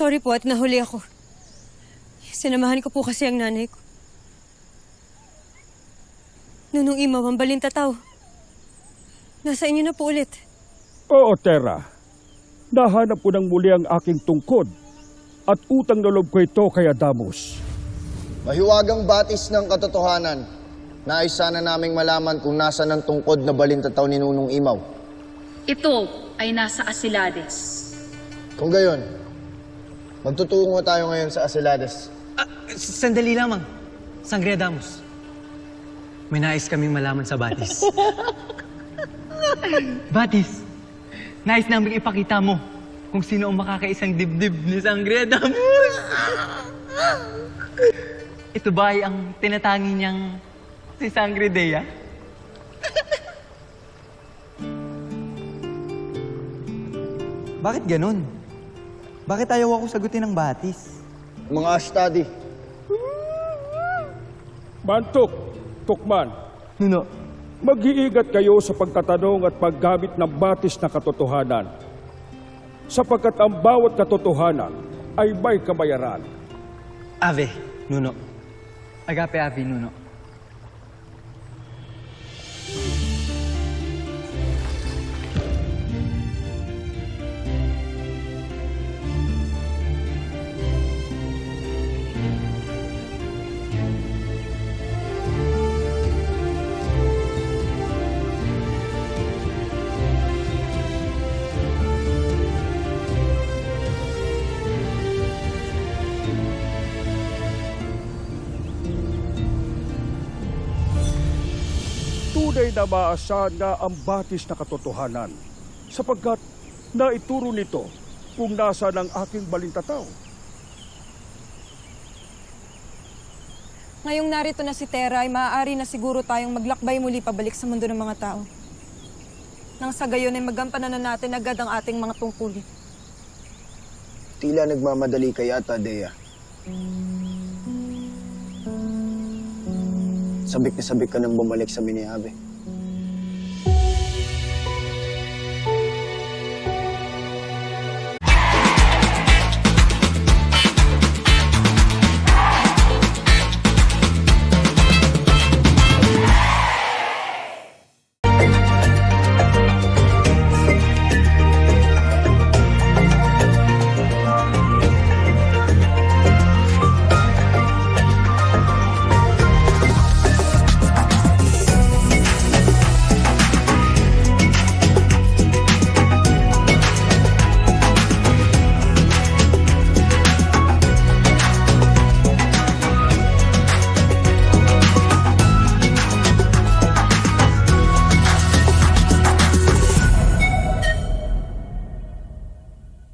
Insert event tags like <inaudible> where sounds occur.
Sorry po at nahuli ako. Sinamahan ko po kasi ang nanay ko. Nunong imaw ang balintataw. Nasa inyo na po ulit. Oo, Tera. Nahanap ko ng muli ang aking tungkod at utang na loob ko ito kay Adamus. Mahiwagang batis ng katotohanan. Nais sana naming malaman kung nasa ng tungkod na balintataw ni Nunong Imaw. Ito ay nasa Asilades. Kung gayon, magtutungo tayo ngayon sa Asilades. Ah, sandali lamang. Sangre Damos. May nais kaming malaman sa Batis. <laughs> Batis, nais namin ipakita mo kung sino ang makakaisang dibdib ni Sangre Damos. <laughs> Ito ba ay ang tinatangi niyang si Sangre Dea? <laughs> Bakit ganun? Bakit ayaw ako sagutin ng batis? Mga study, Mantok, Tukman, Nuno, mag-iingat kayo sa pagtatanong at paggamit ng batis na katotohanan. Sapagkat ang bawat katotohanan ay may kabayaran. Ave, Nuno. Agape Ave, Nuno. Tunay na maasahan nga ang batis na katotohanan sapagkat naituro nito kung nasa ng aking balintataw. Ngayong narito na si Tera ay maaari na siguro tayong maglakbay muli pabalik sa mundo ng mga tao. Nang sa gayon ay magampanan na natin agad ang ating mga tungkulin. tila nagmamadali kay Ata Dea. Sabik na sabik ka nang bumalik sa Miniabe.